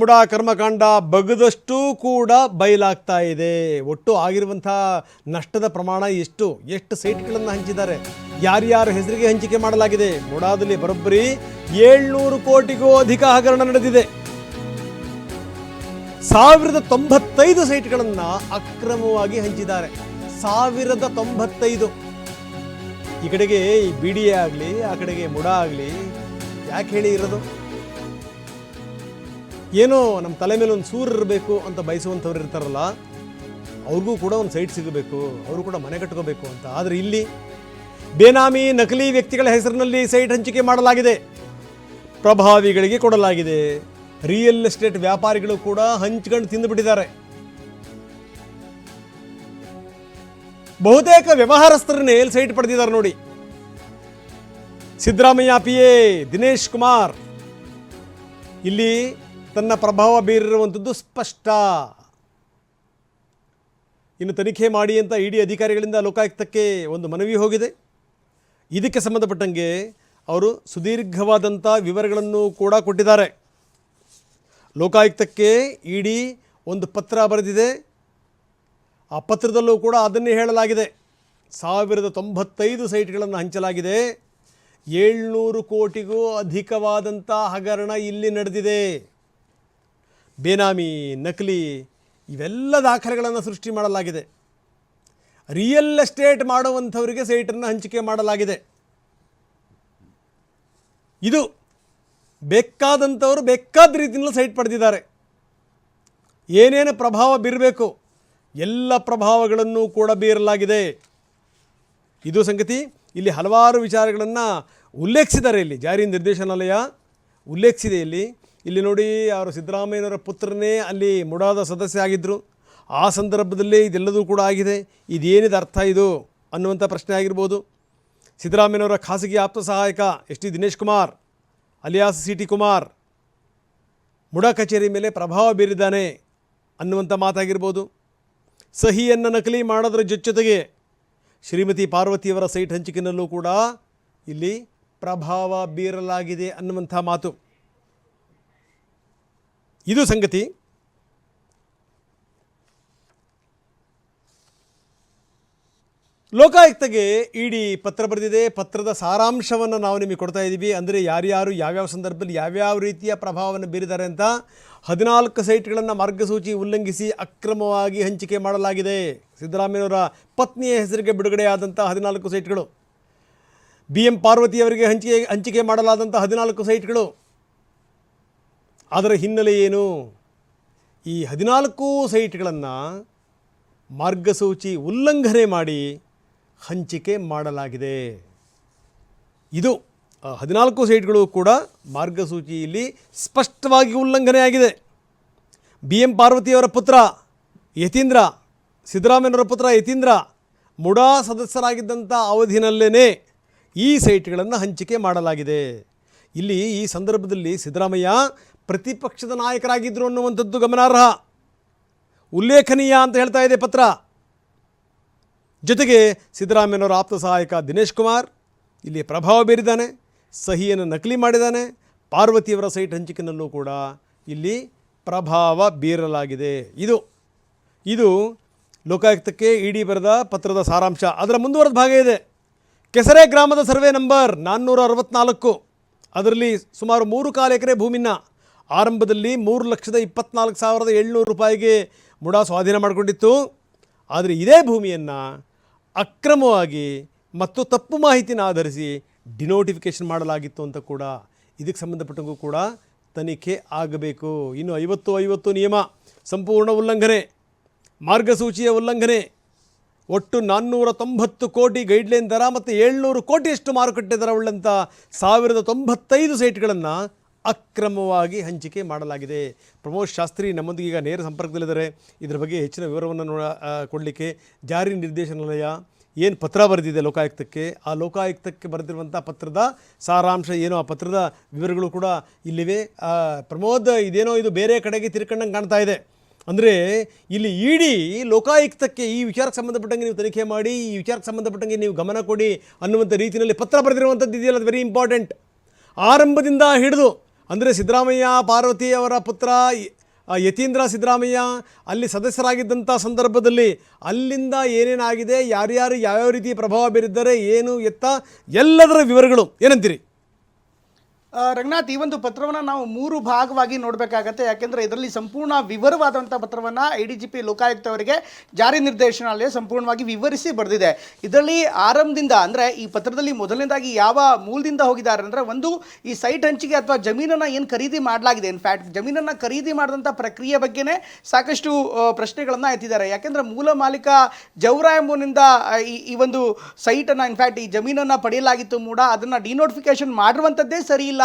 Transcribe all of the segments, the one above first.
MUDA ಕರ್ಮಕಾಂಡ ಬಗದಷ್ಟು ಕೂಡ ಬಯಲಾಗ್ತಾ ಇದೆ. ಒಟ್ಟು ಆಗಿರುವಂಥ ನಷ್ಟದ ಪ್ರಮಾಣ ಎಷ್ಟು? ಎಷ್ಟು ಸೈಟ್ಗಳನ್ನು ಹಂಚಿದ್ದಾರೆ? ಯಾರ್ಯಾರ ಹೆಸರಿಗೆ ಹಂಚಿಕೆ ಮಾಡಲಾಗಿದೆ? ಬುಡಾದಲ್ಲಿ ಬರೋಬ್ಬರಿ ಏಳ್ನೂರು ಕೋಟಿಗೂ ಅಧಿಕ ಹಗರಣ ನಡೆದಿದೆ. ಸಾವಿರದ ತೊಂಬತ್ತೈದು ಸೈಟ್ಗಳನ್ನು ಅಕ್ರಮವಾಗಿ ಹಂಚಿದ್ದಾರೆ. ಸಾವಿರದ ತೊಂಬತ್ತೈದು. ಈ ಕಡೆಗೆ ಈ ಬಿ ಆಗಲಿ, ಆ ಕಡೆಗೆ ಮುಡ ಆಗಲಿ, ಯಾಕೆ ಹೇಳಿ ಇರೋದು? ಏನೋ ನಮ್ಮ ತಲೆ ಮೇಲೆ ಒಂದು ಸೂರು ಇರಬೇಕು ಅಂತ ಬಯಸುವಂಥವ್ರು ಇರ್ತಾರಲ್ಲ, ಅವ್ರಿಗೂ ಕೂಡ ಒಂದು ಸೈಟ್ ಸಿಗಬೇಕು, ಅವರು ಕೂಡ ಮನೆ ಕಟ್ಕೋಬೇಕು ಅಂತ. ಆದರೆ ಇಲ್ಲಿ ಬೇನಾಮಿ ನಕಲಿ ವ್ಯಕ್ತಿಗಳ ಹೆಸರಿನಲ್ಲಿ ಸೈಟ್ ಹಂಚಿಕೆ ಮಾಡಲಾಗಿದೆ. ಪ್ರಭಾವಿಗಳಿಗೆ ಕೊಡಲಾಗಿದೆ. ರಿಯಲ್ ಎಸ್ಟೇಟ್ ವ್ಯಾಪಾರಿಗಳು ಕೂಡ ಹಂಚ್ಕೊಂಡು ತಿಂದುಬಿಟ್ಟಿದ್ದಾರೆ. ಬಹುತೇಕ ವ್ಯವಹಾರಸ್ಥರನ್ನೇ ಎಲ್ಲಿ ಸೈಟ್ ಪಡೆದಿದ್ದಾರೆ ನೋಡಿ. Siddaramaiah P A Dinesh Kumar. ಇಲ್ಲಿ ತನ್ನ ಪ್ರಭಾವ ಬೀರಿರುವಂಥದ್ದು ಸ್ಪಷ್ಟ. ಇನ್ನು ತನಿಖೆ ಮಾಡಿ ಅಂತ ಇಡಿ ಅಧಿಕಾರಿಗಳಿಂದ ಲೋಕಾಯುಕ್ತಕ್ಕೆ ಒಂದು ಮನವಿ ಹೋಗಿದೆ. ಇದಕ್ಕೆ ಸಂಬಂಧಪಟ್ಟಂಗೆ ಅವರು ಸುದೀರ್ಘವಾದಂಥ ವಿವರಗಳನ್ನು ಕೂಡ ಕೊಟ್ಟಿದ್ದಾರೆ. ಲೋಕಾಯುಕ್ತಕ್ಕೆ ಇಡಿ ಒಂದು ಪತ್ರ ಬರೆದಿದೆ. ಆ ಪತ್ರದಲ್ಲೂ ಕೂಡ ಅದನ್ನೇ ಹೇಳಲಾಗಿದೆ. ಸಾವಿರದ ತೊಂಬತ್ತೈದು ಸೈಟ್ಗಳನ್ನು ಹಂಚಲಾಗಿದೆ. ಏಳ್ನೂರು ಕೋಟಿಗೂ ಅಧಿಕವಾದಂಥ ಹಗರಣ ಇಲ್ಲಿ ನಡೆದಿದೆ. ಬೇನಾಮಿ, ನಕಲಿ ಇವೆಲ್ಲ ದಾಖಲೆಗಳನ್ನು ಸೃಷ್ಟಿ ಮಾಡಲಾಗಿದೆ. ರಿಯಲ್ ಎಸ್ಟೇಟ್ ಮಾಡುವಂಥವರಿಗೆ ಸೈಟನ್ನು ಹಂಚಿಕೆ ಮಾಡಲಾಗಿದೆ. ಇದು ಬೇಕಾದಂಥವರು ಬೇಕಾದ ರೀತಿಯಲ್ಲಿ ಸೈಟ್ ಪಡೆದಿದ್ದಾರೆ. ಏನೇನು ಪ್ರಭಾವ ಬೀರಬೇಕು ಎಲ್ಲ ಪ್ರಭಾವಗಳನ್ನು ಕೂಡ ಬೀರಲಾಗಿದೆ. ಇದು ಸಂಗತಿ ಇಲ್ಲಿ ಹಲವಾರು ವಿಚಾರಗಳನ್ನು ಉಲ್ಲೇಖಿಸಿದ್ದಾರೆ ಇಲ್ಲಿ ಜಾರಿ ನಿರ್ದೇಶನಾಲಯ. ಉಲ್ಲೇಖಿಸಿದೆ ಇಲ್ಲಿ ಇಲ್ಲಿ ನೋಡಿ ಅವರು ಸಿದ್ದರಾಮಯ್ಯನವರ ಪುತ್ರನೇ ಅಲ್ಲಿ ಮುಡಾದ ಸದಸ್ಯ ಆಗಿದ್ದರು ಆ ಸಂದರ್ಭದಲ್ಲಿ ಇದೆಲ್ಲದೂ ಕೂಡ ಆಗಿದೆ. ಇದೇನಿದೆ ಅರ್ಥ ಇದು ಅನ್ನುವಂಥ ಪ್ರಶ್ನೆ ಆಗಿರ್ಬೋದು. ಸಿದ್ದರಾಮಯ್ಯನವರ ಖಾಸಗಿ ಆಪ್ತ ಸಹಾಯಕ S T Dinesh Kumar, alias C T Kumar, MUDA ಕಚೇರಿ ಮೇಲೆ ಪ್ರಭಾವ ಬೀರಿದ್ದಾನೆ ಅನ್ನುವಂಥ ಮಾತಾಗಿರ್ಬೋದು. ಸಹಿಯನ್ನು ನಕಲಿ ಮಾಡೋದ್ರ ಜೊತೆಗೆ ಶ್ರೀಮತಿ ಪಾರ್ವತಿಯವರ ಸೈಟ್ ಹಂಚಿಕೆಯಲ್ಲೂ ಕೂಡ ಇಲ್ಲಿ ಪ್ರಭಾವ ಬೀರಲಾಗಿದೆ ಅನ್ನುವಂಥ ಮಾತು. ಇದು ಸಂಗತಿ. ಲೋಕಾಯುಕ್ತಗೆ ಇಡಿ ಪತ್ರ ಬರೆದಿದೆ. ಪತ್ರದ ಸಾರಾಂಶವನ್ನು ನಾವು ನಿಮಗೆ ಕೊಡ್ತಾ ಇದ್ದೀವಿ. ಅಂದರೆ ಯಾರ್ಯಾರು ಯಾವ್ಯಾವ ಸಂದರ್ಭದಲ್ಲಿ ಯಾವ್ಯಾವ ರೀತಿಯ ಪ್ರಭಾವವನ್ನು ಬೀರಿದ್ದಾರೆ ಅಂತ ಹದಿನಾಲ್ಕು ಸೈಟ್ಗಳನ್ನು ಮಾರ್ಗಸೂಚಿ ಉಲ್ಲಂಘಿಸಿ ಅಕ್ರಮವಾಗಿ ಹಂಚಿಕೆ ಮಾಡಲಾಗಿದೆ. ಸಿದ್ದರಾಮಯ್ಯನವರ ಪತ್ನಿಯ ಹೆಸರಿಗೆ ಬಿಡುಗಡೆಯಾದಂಥ ಹದಿನಾಲ್ಕು ಸೈಟ್ಗಳು. ಬಿ ಎಂ ಪಾರ್ವತಿಯವರಿಗೆ ಹಂಚಿಕೆ ಹಂಚಿಕೆ ಮಾಡಲಾದಂಥ ಹದಿನಾಲ್ಕು ಸೈಟ್ಗಳು. ಅದರ ಹಿನ್ನೆಲೆ ಏನು? ಈ ಹದಿನಾಲ್ಕು ಸೈಟ್ಗಳನ್ನು ಮಾರ್ಗಸೂಚಿ ಉಲ್ಲಂಘನೆ ಮಾಡಿ ಹಂಚಿಕೆ ಮಾಡಲಾಗಿದೆ. ಇದು ಹದಿನಾಲ್ಕು ಸೈಟ್ಗಳು ಕೂಡ ಮಾರ್ಗಸೂಚಿಯಲ್ಲಿ ಸ್ಪಷ್ಟವಾಗಿ ಉಲ್ಲಂಘನೆಯಾಗಿದೆ ಬಿ ಎಂ ಪಾರ್ವತಿಯವರ ಪುತ್ರ ಯತೀಂದ್ರ ಸಿದ್ದರಾಮಯ್ಯನವರ ಪುತ್ರ ಯತೀಂದ್ರ ಮುಡಾ ಸದಸ್ಯರಾಗಿದ್ದಂಥ ಅವಧಿನಲ್ಲೇ ಈ ಸೈಟ್ಗಳನ್ನು ಹಂಚಿಕೆ ಮಾಡಲಾಗಿದೆ. ಇಲ್ಲಿ ಈ ಸಂದರ್ಭದಲ್ಲಿ ಸಿದ್ದರಾಮಯ್ಯ ಪ್ರತಿಪಕ್ಷದ ನಾಯಕರಾಗಿದ್ದರು ಅನ್ನುವಂಥದ್ದು ಗಮನಾರ್ಹ. ಉಲ್ಲೇಖನೀಯ ಅಂತ ಹೇಳ್ತಾ ಇದೆ ಪತ್ರ. ಜೊತೆಗೆ ಸಿದ್ದರಾಮಯ್ಯನವರ ಆಪ್ತ ಸಹಾಯಕ ದಿನೇಶ್ ಕುಮಾರ್ ಇಲ್ಲಿ ಪ್ರಭಾವ ಬೀರಿದ್ದಾನೆ, ಸಹಿಯನ್ನು ನಕಲಿ ಮಾಡಿದ್ದಾನೆ, ಪಾರ್ವತಿಯವರ ಸೈಟ್ ಹಂಚಿಕೆನಲ್ಲೂ ಕೂಡ ಇಲ್ಲಿ ಪ್ರಭಾವ ಬೀರಲಾಗಿದೆ. ಇದು ಇದು ಲೋಕಾಯುಕ್ತಕ್ಕೆ ಇಡಿ ಬರೆದ ಪತ್ರದ ಸಾರಾಂಶ. ಅದರ ಮುಂದುವರೆದ ಭಾಗ ಇದೆ. ಕೆಸರೆ ಗ್ರಾಮದ ಸರ್ವೆ ನಂಬರ್ ನಾನ್ನೂರ ಅರವತ್ನಾಲ್ಕು. ಅದರಲ್ಲಿ ಸುಮಾರು ಮೂರು ಕಾಲು ಎಕರೆ ಭೂಮಿನ ಆರಂಭದಲ್ಲಿ ಮೂರು ಲಕ್ಷದ ಇಪ್ಪತ್ನಾಲ್ಕು ಸಾವಿರದ ಏಳ್ನೂರು ರೂಪಾಯಿಗೆ ಮುಡಾ ಸ್ವಾಧೀನ ಮಾಡಿಕೊಂಡಿತ್ತು. ಆದರೆ ಇದೇ ಭೂಮಿಯನ್ನು ಅಕ್ರಮವಾಗಿ ಮತ್ತು ತಪ್ಪು ಮಾಹಿತಿನ ಆಧರಿಸಿ ಡಿನೋಟಿಫಿಕೇಷನ್ ಮಾಡಲಾಗಿತ್ತು ಅಂತ ಕೂಡ ಇದಕ್ಕೆ ಸಂಬಂಧಪಟ್ಟಂಗೂ ಕೂಡ ತನಿಖೆ ಆಗಬೇಕು. ಇನ್ನು ಐವತ್ತು ಐವತ್ತು ನಿಯಮ, ಸಂಪೂರ್ಣ ಉಲ್ಲಂಘನೆ, ಮಾರ್ಗಸೂಚಿಯ ಉಲ್ಲಂಘನೆ, ಒಟ್ಟು ನಾನ್ನೂರ ತೊಂಬತ್ತು ಕೋಟಿ ಗೈಡ್ಲೈನ್ ದರ ಮತ್ತು ಏಳ್ನೂರು ಕೋಟಿಯಷ್ಟು ಮಾರುಕಟ್ಟೆ ದರ ಉಳ್ಳಂಥ ಸಾವಿರದ ತೊಂಬತ್ತೈದು ಸೈಟ್ಗಳನ್ನು ಅಕ್ರಮವಾಗಿ ಹಂಚಿಕೆ ಮಾಡಲಾಗಿದೆ. ಪ್ರಮೋದ್ ಶಾಸ್ತ್ರಿ ನಮ್ಮೊಂದಿಗೆ ಈಗ ನೇರ ಸಂಪರ್ಕದಲ್ಲಿದ್ದಾರೆ. ಇದರ ಬಗ್ಗೆ ಹೆಚ್ಚಿನ ವಿವರವನ್ನು ನೋಡ ಕೊಡಲಿಕ್ಕೆ ಜಾರಿ ನಿರ್ದೇಶನಾಲಯ ಏನು ಪತ್ರ ಬರೆದಿದೆ ಲೋಕಾಯುಕ್ತಕ್ಕೆ? ಆ ಲೋಕಾಯುಕ್ತಕ್ಕೆ ಬರೆದಿರುವಂಥ ಪತ್ರದ ಸಾರಾಂಶ ಏನು? ಆ ಪತ್ರದ ವಿವರಗಳು ಕೂಡ ಇಲ್ಲಿವೆ. ಪ್ರಮೋದ್, ಇದೇನೋ ಇದು ಬೇರೆ ಕಡೆಗೆ ತಿರ್ಕೊಂಡಂಗೆ ಕಾಣ್ತಾ ಇದೆ. ಅಂದರೆ ಇಲ್ಲಿ ಇಡೀ ಲೋಕಾಯುಕ್ತಕ್ಕೆ ಈ ವಿಚಾರಕ್ಕೆ ಸಂಬಂಧಪಟ್ಟಂಗೆ ನೀವು ತನಿಖೆ ಮಾಡಿ, ಈ ವಿಚಾರಕ್ಕೆ ಸಂಬಂಧಪಟ್ಟಂಗೆ ನೀವು ಗಮನ ಕೊಡಿ ಅನ್ನುವಂಥ ರೀತಿಯಲ್ಲಿ ಪತ್ರ ಬರೆದಿರುವಂಥದ್ದು ಇದೆಯಲ್ಲ, ಅದು ವೆರಿ ಇಂಪಾರ್ಟೆಂಟ್ ಆರಂಭದಿಂದ ಹಿಡಿದು ಅಂದರೆ ಸಿದ್ದರಾಮಯ್ಯ, ಪಾರ್ವತಿ ಅವರ ಪುತ್ರ ಯತೀಂದ್ರ ಸಿದ್ದರಾಮಯ್ಯ ಅಲ್ಲಿ ಸದಸ್ಯರಾಗಿದ್ದಂಥ ಸಂದರ್ಭದಲ್ಲಿ ಅಲ್ಲಿಂದ ಏನೇನಾಗಿದೆ, ಯಾರ್ಯಾರು ಯಾವ್ಯಾವ ರೀತಿ ಪ್ರಭಾವ ಬೀರಿದ್ದಾರೆ, ಏನು ಎತ್ತ, ಎಲ್ಲದರ ವಿವರಗಳು ಏನಂತೀರಿ? ರಂಗನಾಥ್, ಈ ಒಂದು ಪತ್ರವನ್ನು ನಾವು ಮೂರು ಭಾಗವಾಗಿ ನೋಡಬೇಕಾಗತ್ತೆ. ಯಾಕೆಂದರೆ ಇದರಲ್ಲಿ ಸಂಪೂರ್ಣ ವಿವರವಾದಂಥ ಪತ್ರವನ್ನು I D G P Lokayukta ಅವರಿಗೆ ಜಾರಿ ನಿರ್ದೇಶನಾಲಯ ಸಂಪೂರ್ಣವಾಗಿ ವಿವರಿಸಿ ಬರೆದಿದೆ. ಇದರಲ್ಲಿ ಆರಂಭದಿಂದ ಅಂದರೆ ಈ ಪತ್ರದಲ್ಲಿ ಮೊದಲನೇದಾಗಿ ಯಾವ ಮೂಲದಿಂದ ಹೋಗಿದ್ದಾರೆ ಅಂದರೆ ಒಂದು ಈ ಸೈಟ್ ಹಂಚಿಕೆ ಅಥವಾ ಜಮೀನನ್ನು ಏನು ಖರೀದಿ ಮಾಡಲಾಗಿದೆ. ಇನ್ಫ್ಯಾಕ್ಟ್ ಜಮೀನನ್ನು ಖರೀದಿ ಮಾಡಿದಂಥ ಪ್ರಕ್ರಿಯೆ ಬಗ್ಗೆನೇ ಸಾಕಷ್ಟು ಪ್ರಶ್ನೆಗಳನ್ನು ಎತ್ತಿದ್ದಾರೆ. ಯಾಕೆಂದರೆ ಮೂಲ ಮಾಲೀಕ ಜೌರ ಎಂಬುನಿಂದ ಈ ಈ ಒಂದು ಸೈಟನ್ನು ಇನ್ಫ್ಯಾಕ್ಟ್ ಈ ಜಮೀನನ್ನು ಪಡೆಯಲಾಗಿತ್ತು ಮೂಡ. ಅದನ್ನು ಡಿನೋಟಿಫಿಕೇಶನ್ ಮಾಡಿರುವಂಥದ್ದೇ ಸರಿ ಇಲ್ಲ.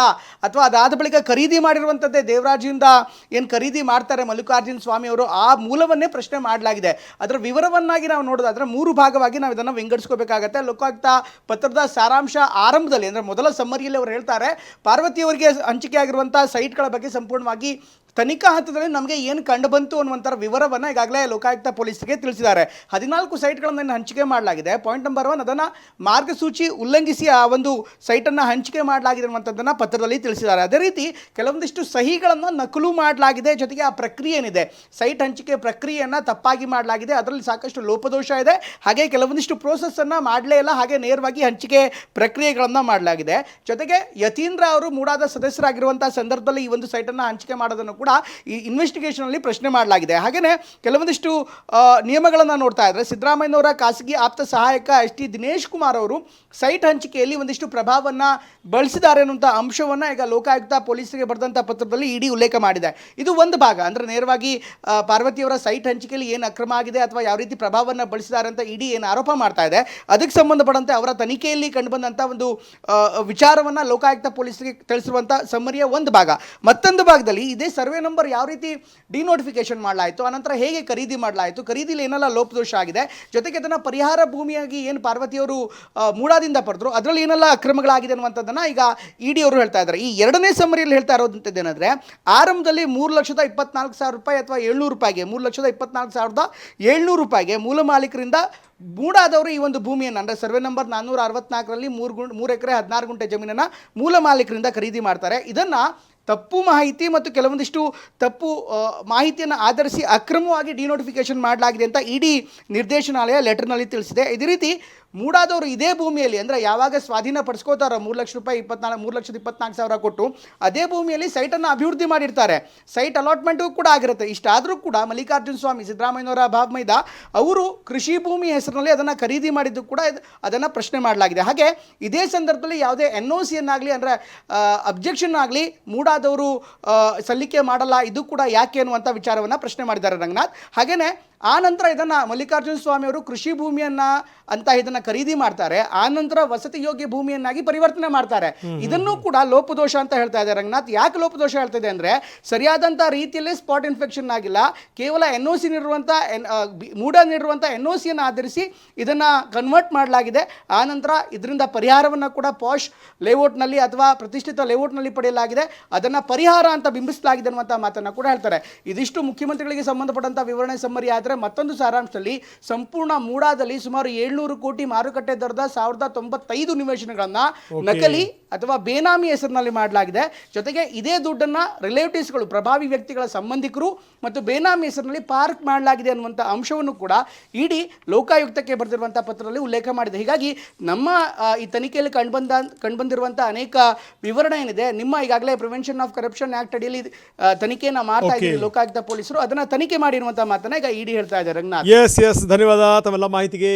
ಅಥವಾ ಅದಾದ ಬಳಿಕ ಖರೀದಿ ಮಾಡಿರುವಂಥದ್ದೇ ದೇವರಾಜಿಂದ ಏನು ಖರೀದಿ ಮಾಡ್ತಾರೆ ಮಲ್ಲಿಕಾರ್ಜುನ ಸ್ವಾಮಿ ಅವರು ಆ ಮೂಲವನ್ನೇ ಪ್ರಶ್ನೆ ಮಾಡಲಾಗಿದೆ. ಅದರ ವಿವರವನ್ನಾಗಿ ನಾವು ನೋಡೋದಾದ್ರೆ ಮೂರು ಭಾಗವಾಗಿ ನಾವು ಇದನ್ನು ವಿಂಗಡಿಸ್ಕೋಬೇಕಾಗತ್ತೆ. ಲೋಕಾಯುಕ್ತ ಪತ್ರದ ಸಾರಾಂಶ ಆರಂಭದಲ್ಲಿ, ಅಂದರೆ ಮೊದಲ ಸಮ್ಮರಿಯಲ್ಲಿ ಅವರು ಹೇಳ್ತಾರೆ, ಪಾರ್ವತಿಯವರಿಗೆ ಹಂಚಿಕೆಯಾಗಿರುವಂಥ ಸೈಟ್ಗಳ ಬಗ್ಗೆ ಸಂಪೂರ್ಣವಾಗಿ ತನಿಖಾ ಹಂತದಲ್ಲಿ ನಮಗೆ ಏನು ಕಂಡು ಬಂತು ಅನ್ನುವಂಥ ವಿವರವನ್ನು ಈಗಾಗಲೇ ಲೋಕಾಯುಕ್ತ ಪೊಲೀಸರಿಗೆ ತಿಳಿಸಿದ್ದಾರೆ. ಹದಿನಾಲ್ಕು ಸೈಟ್ಗಳನ್ನು ಹಂಚಿಕೆ ಮಾಡಲಾಗಿದೆ. ಪಾಯಿಂಟ್ ನಂಬರ್ ಒನ್ ಅದನ್ನು ಮಾರ್ಗಸೂಚಿ ಉಲ್ಲಂಘಿಸಿ ಆ ಒಂದು ಸೈಟನ್ನು ಹಂಚಿಕೆ ಮಾಡಲಾಗಿದೆ ಅನ್ನುವಂಥದ್ದನ್ನು ಪತ್ರದಲ್ಲಿ ತಿಳಿಸಿದ್ದಾರೆ. ಅದೇ ರೀತಿ ಕೆಲವೊಂದಿಷ್ಟು ಸಹಿಗಳನ್ನು ನಕಲು ಮಾಡಲಾಗಿದೆ. ಜೊತೆಗೆ ಆ ಪ್ರಕ್ರಿಯೆ ಏನಿದೆ? ಸೈಟ್ ಹಂಚಿಕೆ ಪ್ರಕ್ರಿಯೆಯನ್ನು ತಪ್ಪಾಗಿ ಮಾಡಲಾಗಿದೆ. ಅದರಲ್ಲಿ ಸಾಕಷ್ಟು ಲೋಪದೋಷ ಇದೆ. ಹಾಗೆ ಕೆಲವೊಂದಿಷ್ಟು ಪ್ರೋಸೆಸ್ಸನ್ನು ಮಾಡಲೇ ಇಲ್ಲ. ಹಾಗೆ ನೇರವಾಗಿ ಹಂಚಿಕೆ ಪ್ರಕ್ರಿಯೆಗಳನ್ನು ಮಾಡಲಾಗಿದೆ. ಜೊತೆಗೆ ಯತೀಂದ್ರ ಅವರು ಮೂಡಾದ ಸದಸ್ಯರಾಗಿರುವಂಥ ಸಂದರ್ಭದಲ್ಲಿ ಈ ಒಂದು ಸೈಟನ್ನು ಹಂಚಿಕೆ ಮಾಡೋದನ್ನು ಈ ಇನ್ವೆಸ್ಟಿಗೇಷನಲ್ಲಿ ಪ್ರಶ್ನೆ ಮಾಡಲಾಗಿದೆ. ಹಾಗೆಯೇ ಕೆಲವೊಂದಿಷ್ಟು ನಿಯಮಗಳನ್ನು ನೋಡ್ತಾ ಇದ್ದರೆ ಸಿದ್ದರಾಮಯ್ಯನವರ ಖಾಸಗಿ ಆಪ್ತ ಸಹಾಯಕ ಎಸ್ ಟಿ ದಿನೇಶ್ ಕುಮಾರ್ ಅವರು ಸೈಟ್ ಹಂಚಿಕೆಯಲ್ಲಿ ಒಂದಿಷ್ಟು ಪ್ರಭಾವವನ್ನು ಬಳಸಿದ್ದಾರೆ ಅನ್ನುವಂಥ ಅಂಶವನ್ನು ಈಗ ಲೋಕಾಯುಕ್ತ ಪೊಲೀಸರಿಗೆ ಬರೆದಂಥ ಪತ್ರದಲ್ಲಿ ಇಡಿ ಉಲ್ಲೇಖ ಮಾಡಿದೆ. ಇದು ಒಂದು ಭಾಗ. ಅಂದರೆ ನೇರವಾಗಿ ಪಾರ್ವತಿಯವರ ಸೈಟ್ ಹಂಚಿಕೆಯಲ್ಲಿ ಏನು ಅಕ್ರಮ ಆಗಿದೆ ಅಥವಾ ಯಾವ ರೀತಿ ಪ್ರಭಾವವನ್ನು ಬಳಸಿದ್ದಾರೆ ಅಂತ ಇಡಿ ಏನು ಆರೋಪ ಮಾಡ್ತಾ ಇದೆ. ಅದಕ್ಕೆ ಸಂಬಂಧಪಟ್ಟಂತೆ ಅವರ ತನಿಖೆಯಲ್ಲಿ ಕಂಡುಬಂದಂಥ ಒಂದು ವಿಚಾರವನ್ನು ಲೋಕಾಯುಕ್ತ ಪೊಲೀಸರಿಗೆ ತಿಳಿಸಿರುವಂಥ ಸಮ್ಮರಿಯ ಒಂದು ಭಾಗ. ಮತ್ತೊಂದು ಭಾಗದಲ್ಲಿ ಇದೇ ಸರ್ವೆ ನಂಬರ್ ಯಾವ ರೀತಿ ಡಿನೋಟಿಫಿಕೇಶನ್ ಮಾಡಲಾಯಿತು, ಆನಂತರ ಹೇಗೆ ಖರೀದಿ ಮಾಡಲಾಯಿತು, ಖರೀದಿಲಿ ಏನೆಲ್ಲ ಲೋಪದೋಷ ಆಗಿದೆ, ಜೊತೆಗೆ ಅದನ್ನು ಪರಿಹಾರ ಭೂಮಿಯಾಗಿ ಏನು ಪಾರ್ವತಿಯವರು ಮೂಡಾದಿಂದ ಪಡೆದ್ರು, ಅದರಲ್ಲಿ ಏನೆಲ್ಲ ಅಕ್ರಮಗಳಾಗಿದೆ ಅನ್ನುವಂಥದ್ದನ್ನು ಈಗ ಇಡಿ ಅವರು ಹೇಳ್ತಾ ಇದ್ದಾರೆ. ಈ ಎರಡನೇ ಸಮರಿಯಲ್ಲಿ ಹೇಳ್ತಾ ಇರೋದಂಥದ್ದು ಏನಂದರೆ ಆರಂಭದಲ್ಲಿ ಮೂರು ಲಕ್ಷದ ಇಪ್ಪತ್ನಾಲ್ಕು ಸಾವಿರ ರೂಪಾಯಿ ಅಥವಾ ಏಳ್ನೂರು ರೂಪಾಯಿಗೆ, ಮೂರು ಲಕ್ಷದ ಇಪ್ಪತ್ನಾಲ್ಕು ಸಾವಿರದ ಏಳ್ನೂರು ರೂಪಾಯಿಗೆ ಮೂಲ ಮಾಲೀಕರಿಂದ ಮೂಡಾದವರು ಈ ಒಂದು ಭೂಮಿಯನ್ನು, ಅಂದರೆ ಸರ್ವೆ ನಂಬರ್ ನಾನ್ನೂರ ಅರವತ್ನಾಲ್ಕರಲ್ಲಿ ಮೂರು ಗುಂಟ್, ಮೂರು ಎಕರೆ ಹದಿನಾರು ಗುಂಟೆ ಜಮೀನನ್ನು ಮೂಲ ಮಾಲೀಕರಿಂದ ಖರೀದಿ ಮಾಡ್ತಾರೆ. ಇದನ್ನು ತಪ್ಪು ಮಾಹಿತಿ ಮತ್ತು ಕೆಲವೊಂದಿಷ್ಟು ತಪ್ಪು ಮಾಹಿತಿಯನ್ನು ಆಧರಿಸಿ ಅಕ್ರಮವಾಗಿ ಡಿನೋಟಿಫಿಕೇಷನ್ ಮಾಡಲಾಗಿದೆ ಅಂತ ಇಡಿ ನಿರ್ದೇಶನಾಲಯ ಲೆಟರ್ನಲ್ಲಿ ತಿಳಿಸಿದೆ. ಇದೇ ರೀತಿ ಮೂಡಾದವರು ಇದೇ ಭೂಮಿಯಲ್ಲಿ ಅಂದರೆ ಯಾವಾಗ ಸ್ವಾಧೀನ ಪಡಿಸ್ಕೋತಾರೋ ಮೂರು ಲಕ್ಷ ರೂಪಾಯಿ ಇಪ್ಪತ್ನಾಲ್ಕು, ಮೂರು ಲಕ್ಷದ ಇಪ್ಪತ್ನಾಲ್ಕು ಸಾವಿರ ಕೊಟ್ಟು ಅದೇ ಭೂಮಿಯಲ್ಲಿ ಸೈಟನ್ನು ಅಭಿವೃದ್ಧಿ ಮಾಡಿರ್ತಾರೆ. ಸೈಟ್ ಅಲಾಟ್ಮೆಂಟು ಕೂಡ ಆಗಿರುತ್ತೆ. ಇಷ್ಟಾದರೂ ಕೂಡ ಮಲ್ಲಿಕಾರ್ಜುನ ಸ್ವಾಮಿ, ಸಿದ್ದರಾಮಯ್ಯನವರ ಭಾಗಮೈದ ಅವರು ಕೃಷಿ ಭೂಮಿ ಹೆಸರಿನಲ್ಲಿ ಅದನ್ನು ಖರೀದಿ ಮಾಡಿದ್ದು ಕೂಡ ಅದನ್ನು ಪ್ರಶ್ನೆ ಮಾಡಲಾಗಿದೆ. ಹಾಗೆ ಇದೇ ಸಂದರ್ಭದಲ್ಲಿ ಯಾವುದೇ ಎನ್ ಒ ಸಿಯನ್ನಾಗಲಿ ಅಂದರೆ ಅಬ್ಜೆಕ್ಷನ್ ಆಗಲಿ ಮೂಡಾದವರು ಸಲ್ಲಿಕೆ ಮಾಡಲ್ಲ, ಇದು ಕೂಡ ಯಾಕೆ ಅನ್ನುವಂಥ ವಿಚಾರವನ್ನು ಪ್ರಶ್ನೆ ಮಾಡಿದ್ದಾರೆ ರಂಗನಾಥ್. ಹಾಗೆಯೇ ಆ ನಂತರ ಇದನ್ನು ಮಲ್ಲಿಕಾರ್ಜುನ ಸ್ವಾಮಿ ಅವರು ಕೃಷಿ ಭೂಮಿಯನ್ನ ಅಂತ ಇದನ್ನು ಖರೀದಿ ಮಾಡ್ತಾರೆ. ಆ ನಂತರ ವಸತಿ ಯೋಗ್ಯ ಭೂಮಿಯನ್ನಾಗಿ ಪರಿವರ್ತನೆ ಮಾಡ್ತಾರೆ. ಇದನ್ನು ಕೂಡ ಲೋಪದೋಷ ಅಂತ ಹೇಳ್ತಾ ಇದೆ ರಂಗನಾಥ್. ಯಾಕೆ ಲೋಪದೋಷ ಹೇಳ್ತಾ ಇದೆ ಅಂದರೆ ಸರಿಯಾದಂಥ ರೀತಿಯಲ್ಲಿ ಸ್ಪಾಟ್ ಇನ್ಫೆಕ್ಷನ್ ಆಗಿಲ್ಲ. ಕೇವಲ ಎನ್ ಒ ಸಿ ನೀಡಿರುವಂಥ ಎನ್ ಮೂಡ ನೀಡಿರುವಂಥ ಎನ್ ಒ ಸಿಯನ್ನು ಆಧರಿಸಿ ಇದನ್ನು ಕನ್ವರ್ಟ್ ಮಾಡಲಾಗಿದೆ. ಆ ನಂತರ ಇದರಿಂದ ಪರಿಹಾರವನ್ನು ಕೂಡ ಪಾಶ್ ಲೇಔಟ್ನಲ್ಲಿ ಅಥವಾ ಪ್ರತಿಷ್ಠಿತ ಲೇಔಟ್ನಲ್ಲಿ ಪಡೆಯಲಾಗಿದೆ. ಅದನ್ನು ಪರಿಹಾರ ಅಂತ ಬಿಂಬಿಸಲಾಗಿದೆ ಅನ್ನುವಂಥ ಮಾತನ್ನು ಕೂಡ ಹೇಳ್ತಾರೆ. ಇದಿಷ್ಟು ಮುಖ್ಯಮಂತ್ರಿಗಳಿಗೆ ಸಂಬಂಧಪಟ್ಟಂಥ ವಿವರಣೆ ಸಮ್ಮರಿ ಆದರೆ ಮತ್ತೊಂದು ಸಾರಾಂಶದಲ್ಲಿ ಸಂಪೂರ್ಣ ಮೂಡಾದಲ್ಲಿ ಸುಮಾರು ಏಳ್ನೂರು ಕೋಟಿ ಮಾರುಕಟ್ಟೆ ದರದ ಸಾವಿರದ ತೊಂಬತ್ತೈದು ನಿವೇಶನಗಳನ್ನು ನಕಲಿ ಅಥವಾ ಬೇನಾಮಿ ಹೆಸರಿನಲ್ಲಿ ಮಾಡಲಾಗಿದೆ. ಜೊತೆಗೆ ಇದೇ ದುಡ್ಡನ್ನು ರಿಲೇಟಿವ್ಸ್ಗಳು ಪ್ರಭಾವಿ ವ್ಯಕ್ತಿಗಳ ಸಂಬಂಧಿಕರು ಮತ್ತು ಬೇನಾಮಿ ಹೆಸರಿನಲ್ಲಿ ಪಾರ್ಕ್ ಮಾಡಲಾಗಿದೆ ಅನ್ನುವಂಥ ಅಂಶವನ್ನು ಕೂಡ ಇಡಿ ಲೋಕಾಯುಕ್ತಕ್ಕೆ ಬರೆದಿರುವಂಥ ಪತ್ರದಲ್ಲಿ ಉಲ್ಲೇಖ ಮಾಡಿದೆ. ಹೀಗಾಗಿ ನಮ್ಮ ಈ ತನಿಖೆಯಲ್ಲಿ ಕಂಡುಬಂದ ಕಂಡುಬಂದಿರುವಂಥ ಅನೇಕ ವಿವರಣೆ ಏನಿದೆ ನಿಮ್ಮ ಈಗಾಗಲೇ ಪ್ರಿವೆನ್ಷನ್ ಆಫ್ ಕರಪ್ಷನ್ ಆಕ್ಟ್ ಅಡಿಯಲ್ಲಿ ತನಿಖೆಯನ್ನು ಮಾಡ್ತಾ ಇದ್ದೀವಿ ಲೋಕಾಯುಕ್ತ ಪೊಲೀಸರು. ಅದನ್ನು ತನಿಖೆ ಮಾಡಿರುವಂಥ ಮಾತನ್ನ ಈಗ ಇಡಿ ಹೇಳ್ತಾ ಇದ್ದಾರೆ ರಂಗನಾಥ್. ಎಸ್ ಎಸ್ ಧನ್ಯವಾದ. ತಮ್ಮೆಲ್ಲ ಮಾಹಿತಿಗೆ